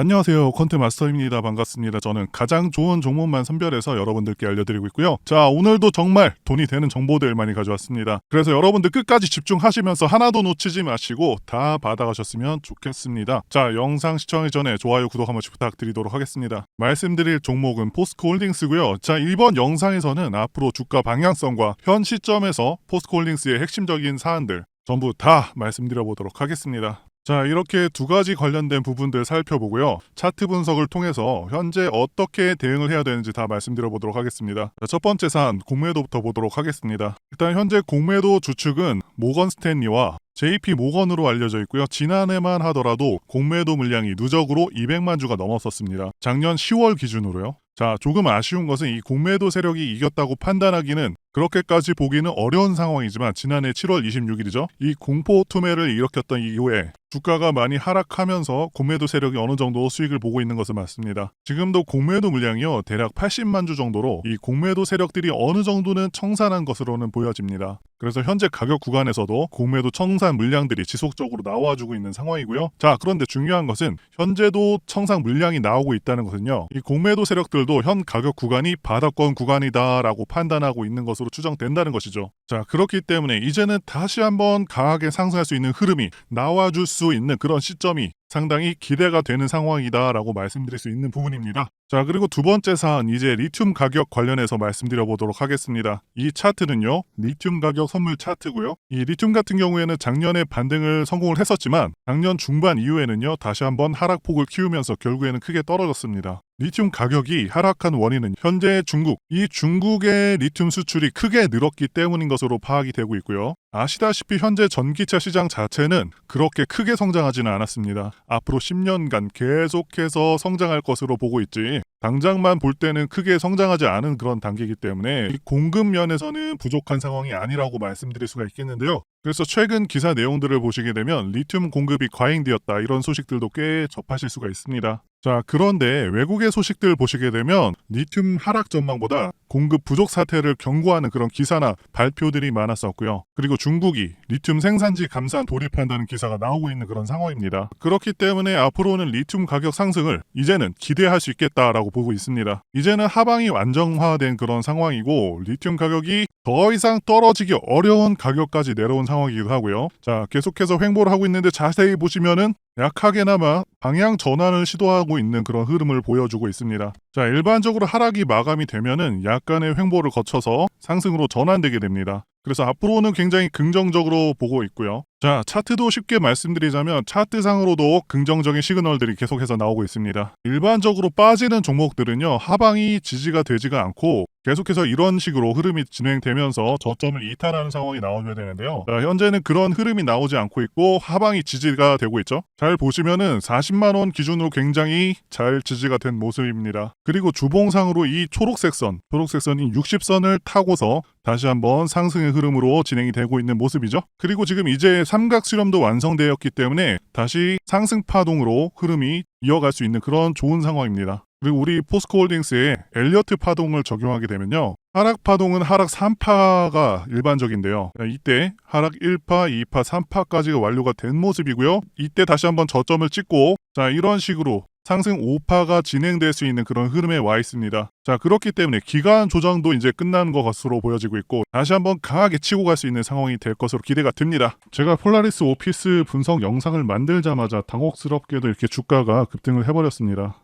안녕하세요. 콘트 마스터입니다. 반갑습니다. 저는 가장 좋은 종목만 선별해서 여러분들께 알려드리고 있고요. 자, 오늘도 정말 돈이 되는 정보들 많이 가져왔습니다. 그래서 여러분들 끝까지 집중하시면서 하나도 놓치지 마시고 다 받아가셨으면 좋겠습니다. 자, 영상 시청하기 전에 좋아요, 구독 한 번씩 부탁드리도록 하겠습니다. 말씀드릴 종목은 포스코 홀딩스고요. 자, 이번 영상에서는 앞으로 주가 방향성과 현 시점에서 포스코 홀딩스의 핵심적인 사안들 전부 다 말씀드려 보도록 하겠습니다. 자, 이렇게 두 가지 관련된 부분들 살펴보고요. 차트 분석을 통해서 현재 어떻게 대응을 해야 되는지 다 말씀드려 보도록 하겠습니다. 자, 첫 번째 사안, 공매도부터 보도록 하겠습니다. 일단 현재 공매도 주축은 모건 스탠리와 JP 모건으로 알려져 있고요. 지난해만 하더라도 공매도 물량이 누적으로 200만 주가 넘었었습니다. 작년 10월 기준으로요. 자, 조금 아쉬운 것은 이 공매도 세력이 이겼다고 판단하기는 그렇게까지 보기는 어려운 상황이지만 지난해 7월 26일이죠. 이 공포 투매를 일으켰던 이후에 주가가 많이 하락하면서 공매도 세력이 어느 정도 수익을 보고 있는 것은 맞습니다. 지금도 공매도 물량이요 대략 80만 주 정도로 이 공매도 세력들이 어느 정도는 청산한 것으로는 보여집니다. 그래서 현재 가격 구간에서도 공매도 청산 물량들이 지속적으로 나와주고 있는 상황이고요. 자 그런데 중요한 것은 현재도 청산 물량이 나오고 있다는 것은요. 이 공매도 세력들도 현 가격 구간이 바닥권 구간이다라고 판단하고 있는 것으로 추정된다는 것이죠. 자 그렇기 때문에 이제는 다시 한번 강하게 상승할 수 있는 흐름이 나와줄 수 있는 그런 시점이 상당히 기대가 되는 상황이다라고 말씀드릴 수 있는 부분입니다. 자, 그리고 두 번째 사안 이제 리튬 가격 관련해서 말씀드려 보도록 하겠습니다. 이 차트는요. 리튬 가격 선물 차트고요. 이 리튬 같은 경우에는 작년에 반등을 성공을 했었지만 작년 중반 이후에는요. 다시 한번 하락폭을 키우면서 결국에는 크게 떨어졌습니다. 리튬 가격이 하락한 원인은 현재 중국, 이 중국의 리튬 수출이 크게 늘었기 때문인 것으로 파악이 되고 있고요. 아시다시피 현재 전기차 시장 자체는 그렇게 크게 성장하지는 않았습니다. 앞으로 10년간 계속해서 성장할 것으로 보고 있지. 당장만 볼 때는 크게 성장하지 않은 그런 단계이기 때문에 이 공급 면에서는 부족한 상황이 아니라고 말씀드릴 수가 있겠는데요. 그래서 최근 기사 내용들을 보시게 되면 리튬 공급이 과잉되었다 이런 소식들도 꽤 접하실 수가 있습니다. 자, 그런데 외국의 소식들 보시게 되면 리튬 하락 전망보다 공급 부족 사태를 경고하는 그런 기사나 발표들이 많았었고요. 그리고 중국이 리튬 생산지 감산 돌입한다는 기사가 나오고 있는 그런 상황입니다. 그렇기 때문에 앞으로는 리튬 가격 상승을 이제는 기대할 수 있겠다라고 보고 있습니다. 이제는 하방이 안정화된 그런 상황이고 리튬 가격이 더 이상 떨어지기 어려운 가격까지 내려온 상황이기도 하고요. 자, 계속해서 횡보를 하고 있는데 자세히 보시면은 약하게나마 방향 전환을 시도하고 있는 그런 흐름을 보여주고 있습니다. 자, 일반적으로 하락이 마감이 되면은 약 간의 횡보를 거쳐서 상승으로 전환되게 됩니다. 그래서 앞으로는 굉장히 긍정적으로 보고 있고요. 자, 차트도 쉽게 말씀드리자면 차트상으로도 긍정적인 시그널들이 계속해서 나오고 있습니다. 일반적으로 빠지는 종목들은요, 하방이 지지가 되지가 않고 계속해서 이런 식으로 흐름이 진행되면서 저점을 이탈하는 상황이 나오게 되는데요. 자, 현재는 그런 흐름이 나오지 않고 있고 하방이 지지가 되고 있죠. 잘 보시면은 40만 원 기준으로 굉장히 잘 지지가 된 모습입니다. 그리고 주봉상으로 이 초록색 선, 초록색 선이 60선을 타고서 다시 한번 상승의 흐름으로 진행이 되고 있는 모습이죠. 그리고 지금 이제 삼각 수렴도 완성되었기 때문에 다시 상승 파동으로 흐름이 이어갈 수 있는 그런 좋은 상황입니다. 그리고 우리 포스코홀딩스의 엘리어트 파동을 적용하게 되면요. 하락 파동은 하락 3파가 일반적인데요. 이때 하락 1파, 2파, 3파까지가 완료가 된 모습이고요. 이때 다시 한번 저점을 찍고 자 이런 식으로 상승 5파가 진행될 수 있는 그런 흐름에 와 있습니다. 자, 그렇기 때문에 기간 조정도 이제 끝난 것으로 보여지고 있고 다시 한번 강하게 치고 갈 수 있는 상황이 될 것으로 기대가 됩니다. 제가 폴라리스 오피스 분석 영상을 만들자마자 당혹스럽게도 이렇게 주가가 급등을 해버렸습니다.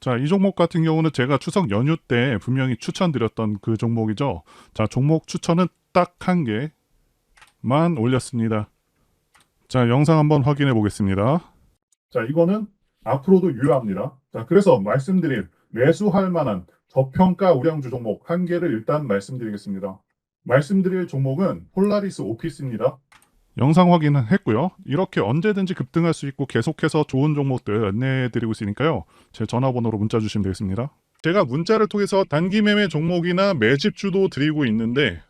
자, 이 종목 같은 경우는 제가 추석 연휴 때 분명히 추천드렸던 그 종목이죠. 자, 종목 추천은 딱 한 개만 올렸습니다. 자, 영상 한번 확인해 보겠습니다. 자, 이거는 앞으로도 유효합니다. 자, 그래서 말씀드릴 매수할 만한 저평가 우량주 종목 한 개를 일단 말씀드리겠습니다. 말씀드릴 종목은 폴라리스 오피스입니다. 영상 확인은 했고요. 이렇게 언제든지 급등할 수 있고 계속해서 좋은 종목들 안내해드리고 있으니까요. 제 전화번호로 문자 주시면 되겠습니다. 제가 문자를 통해서 단기 매매 종목이나 매집주도 드리고 있는데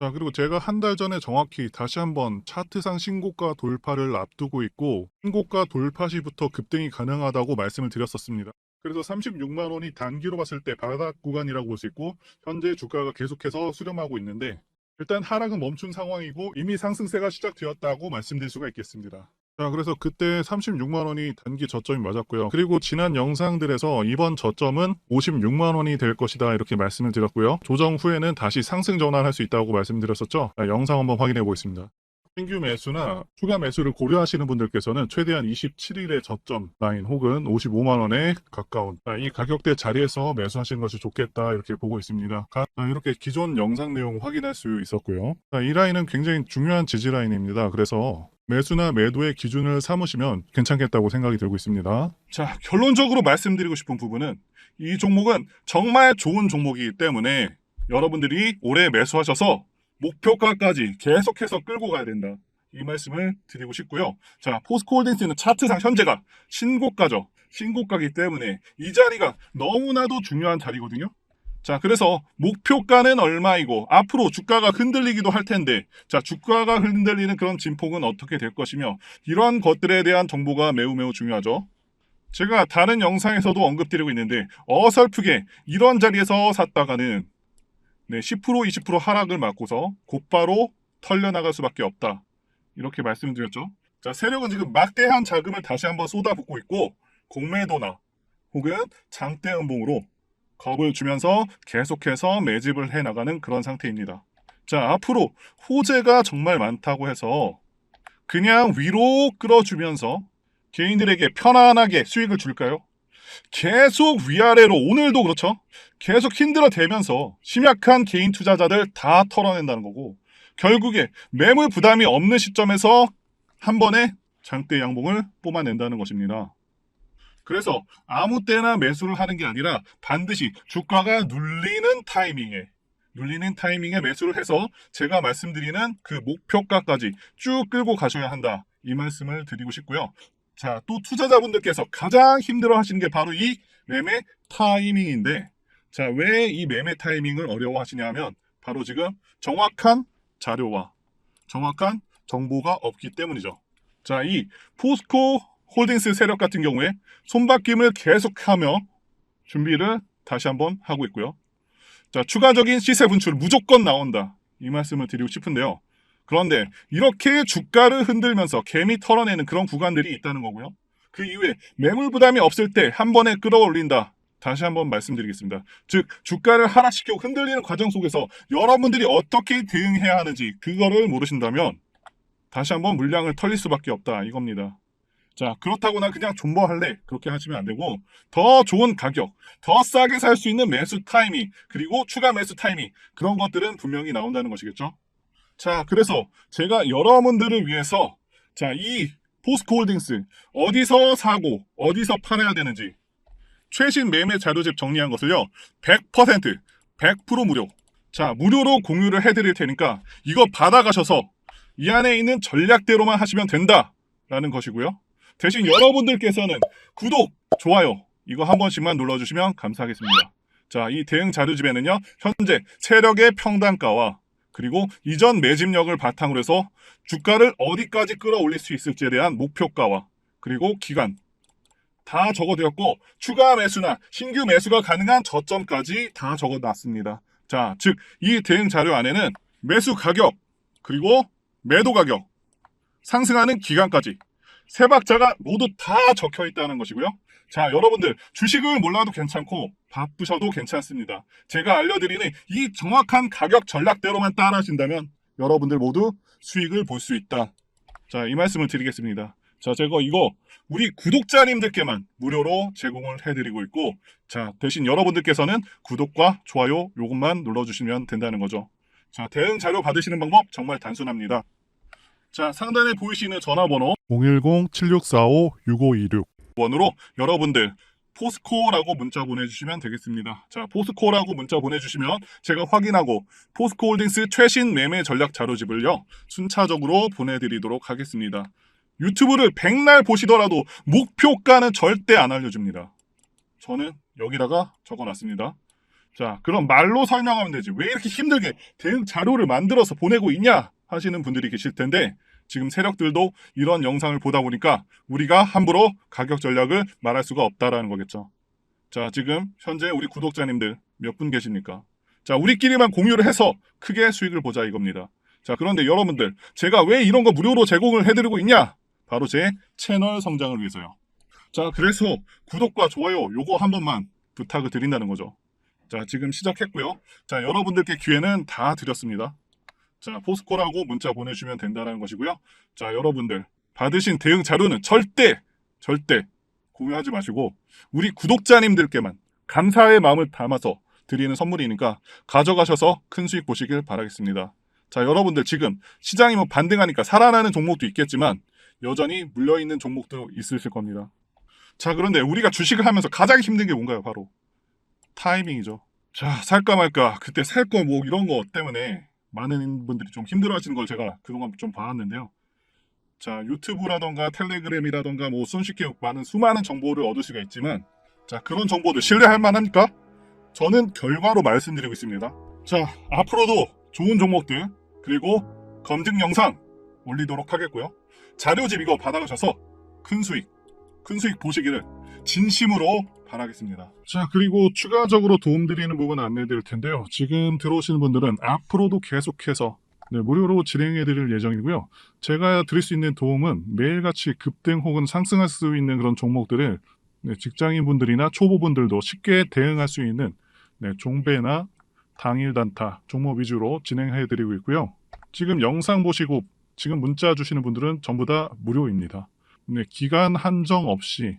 자, 그리고 제가 한 달 전에 정확히 다시 한번 차트상 신고가 돌파를 앞두고 있고, 신고가 돌파 시부터 급등이 가능하다고 말씀을 드렸었습니다. 그래서 36만 원이 단기로 봤을 때 바닥 구간이라고 볼 수 있고, 현재 주가가 계속해서 수렴하고 있는데, 일단 하락은 멈춘 상황이고, 이미 상승세가 시작되었다고 말씀드릴 수가 있겠습니다. 자, 그래서 그때 36만 원이 단기 저점이 맞았고요. 그리고 지난 영상들에서 이번 저점은 56만 원이 될 것이다 이렇게 말씀을 드렸고요. 조정 후에는 다시 상승 전환할 수 있다고 말씀드렸었죠. 자, 영상 한번 확인해 보겠습니다. 신규 매수나 추가 매수를 고려하시는 분들께서는 최대한 27일의 저점 라인 혹은 55만 원에 가까운 자, 이 가격대 자리에서 매수하시는 것이 좋겠다 이렇게 보고 있습니다. 가- 자, 이렇게 기존 영상 내용 확인할 수 있었고요. 자, 이 라인은 굉장히 중요한 지지 라인입니다. 그래서 매수나 매도의 기준을 삼으시면 괜찮겠다고 생각이 들고 있습니다. 자, 결론적으로 말씀드리고 싶은 부분은 이 종목은 정말 좋은 종목이기 때문에 여러분들이 올해 매수하셔서 목표가까지 계속해서 끌고 가야 된다. 이 말씀을 드리고 싶고요. 자, 포스코홀딩스는 차트상 현재가 신고가죠. 신고가기 때문에 이 자리가 너무나도 중요한 자리거든요. 자, 그래서 목표가는 얼마이고 앞으로 주가가 흔들리기도 할 텐데 자, 주가가 흔들리는 그런 진폭은 어떻게 될 것이며 이러한 것들에 대한 정보가 매우 매우 중요하죠. 제가 다른 영상에서도 언급드리고 있는데 어설프게 이런 자리에서 샀다가는 네, 10% 20% 하락을 맞고서 곧바로 털려나갈 수밖에 없다. 이렇게 말씀드렸죠. 자, 세력은 지금 막대한 자금을 다시 한번 쏟아붓고 있고 공매도나 혹은 장대 음봉으로 겁을 주면서 계속해서 매집을 해 나가는 그런 상태입니다. 자, 앞으로 호재가 정말 많다고 해서 그냥 위로 끌어주면서 개인들에게 편안하게 수익을 줄까요? 계속 위아래로 오늘도 그렇죠. 계속 힘들어 대면서 심약한 개인 투자자들 다 털어낸다는 거고 결국에 매물 부담이 없는 시점에서 한 번에 장대 양봉을 뽑아낸다는 것입니다. 그래서 아무 때나 매수를 하는 게 아니라 반드시 주가가 눌리는 타이밍에 눌리는 타이밍에 매수를 해서 제가 말씀드리는 그 목표가까지 쭉 끌고 가셔야 한다. 이 말씀을 드리고 싶고요. 자, 또 투자자분들께서 가장 힘들어 하시는 게 바로 이 매매 타이밍인데, 자, 왜 이 매매 타이밍을 어려워 하시냐면, 바로 지금 정확한 자료와 정확한 정보가 없기 때문이죠. 자, 이 포스코 홀딩스 세력 같은 경우에 손바뀜을 계속하며 준비를 다시 한번 하고 있고요. 자, 추가적인 시세 분출 무조건 나온다. 이 말씀을 드리고 싶은데요. 그런데 이렇게 주가를 흔들면서 개미 털어내는 그런 구간들이 있다는 거고요. 그 이후에 매물 부담이 없을 때 한 번에 끌어올린다. 다시 한번 말씀드리겠습니다. 즉 주가를 하락시키고 흔들리는 과정 속에서 여러분들이 어떻게 대응해야 하는지 그거를 모르신다면 다시 한번 물량을 털릴 수밖에 없다 이겁니다. 자 그렇다고 난 그냥 존버할래 그렇게 하시면 안 되고 더 좋은 가격, 더 싸게 살 수 있는 매수 타이밍 그리고 추가 매수 타이밍 그런 것들은 분명히 나온다는 것이겠죠. 자, 그래서 제가 여러분들을 위해서 자, 이 포스코 홀딩스 어디서 사고 어디서 팔아야 되는지 최신 매매 자료집 정리한 것을요. 100% 100% 무료. 자, 무료로 공유를 해 드릴 테니까 이거 받아가셔서 이 안에 있는 전략대로만 하시면 된다 라는 것이고요. 대신 여러분들께서는 구독, 좋아요 이거 한 번씩만 눌러주시면 감사하겠습니다. 자, 이 대응 자료집에는요. 현재 세력의 평단가와 그리고 이전 매집력을 바탕으로 해서 주가를 어디까지 끌어올릴 수 있을지에 대한 목표가와 그리고 기간 다 적어드렸고 추가 매수나 신규 매수가 가능한 저점까지 다 적어놨습니다. 자, 즉 이 대응 자료 안에는 매수 가격 그리고 매도 가격 상승하는 기간까지 세 박자가 모두 다 적혀 있다는 것이고요. 자, 여러분들 주식을 몰라도 괜찮고 바쁘셔도 괜찮습니다. 제가 알려드리는 이 정확한 가격 전략대로만 따라하신다면 여러분들 모두 수익을 볼 수 있다. 자, 이 말씀을 드리겠습니다. 자, 제가 이거 우리 구독자님들께만 무료로 제공을 해드리고 있고, 자, 대신 여러분들께서는 구독과 좋아요 요것만 눌러주시면 된다는 거죠. 자, 대응 자료 받으시는 방법 정말 단순합니다. 자, 상단에 보이시는 전화번호 010-7645-6526 번으로 여러분들 포스코라고 문자 보내주시면 되겠습니다. 자, 포스코라고 문자 보내주시면 제가 확인하고 포스코 홀딩스 최신 매매 전략 자료집을요 순차적으로 보내드리도록 하겠습니다. 유튜브를 백날 보시더라도 목표가는 절대 안 알려줍니다. 저는 여기다가 적어놨습니다. 자, 그럼 말로 설명하면 되지. 왜 이렇게 힘들게 대응 자료를 만들어서 보내고 있냐 하시는 분들이 계실 텐데 지금 세력들도 이런 영상을 보다 보니까 우리가 함부로 가격 전략을 말할 수가 없다라는 거겠죠. 자, 지금 현재 우리 구독자님들 몇 분 계십니까? 자, 우리끼리만 공유를 해서 크게 수익을 보자 이겁니다. 자, 그런데 여러분들, 제가 왜 이런 거 무료로 제공을 해드리고 있냐? 바로 제 채널 성장을 위해서요. 자, 그래서 구독과 좋아요 요거 한 번만 부탁을 드린다는 거죠. 자, 지금 시작했고요. 자, 여러분들께 기회는 다 드렸습니다. 자, 포스코라고 문자 보내주시면 된다는 것이고요. 자, 여러분들 받으신 대응 자료는 절대 절대 공유하지 마시고 우리 구독자님들께만 감사의 마음을 담아서 드리는 선물이니까 가져가셔서 큰 수익 보시길 바라겠습니다. 자, 여러분들 지금 시장이 뭐 반등하니까 살아나는 종목도 있겠지만 여전히 물려있는 종목도 있으실 겁니다. 자, 그런데 우리가 주식을 하면서 가장 힘든 게 뭔가요? 바로 타이밍이죠. 자, 살까 말까 그때 살 거 뭐 이런 거 때문에 많은 분들이 좀 힘들어 하시는 걸 제가 그동안 좀 봐왔는데요. 자, 유튜브라던가 텔레그램이라던가 뭐 손쉽게 많은 수많은 정보를 얻을 수가 있지만 자, 그런 정보들 신뢰할 만합니까? 저는 결과로 말씀드리고 있습니다. 자, 앞으로도 좋은 종목들 그리고 검증 영상 올리도록 하겠고요. 자료집 이거 받아가셔서 큰 수익, 큰 수익 보시기를 진심으로 바라겠습니다. 자, 그리고 추가적으로 도움드리는 부분 안내드릴 텐데요. 지금 들어오시는 분들은 앞으로도 계속해서 네, 무료로 진행해드릴 예정이고요. 제가 드릴 수 있는 도움은 매일같이 급등 혹은 상승할 수 있는 그런 종목들을 네, 직장인분들이나 초보분들도 쉽게 대응할 수 있는 네, 종배나 당일 단타 종목 위주로 진행해드리고 있고요. 지금 영상 보시고 지금 문자 주시는 분들은 전부 다 무료입니다. 네, 기간 한정 없이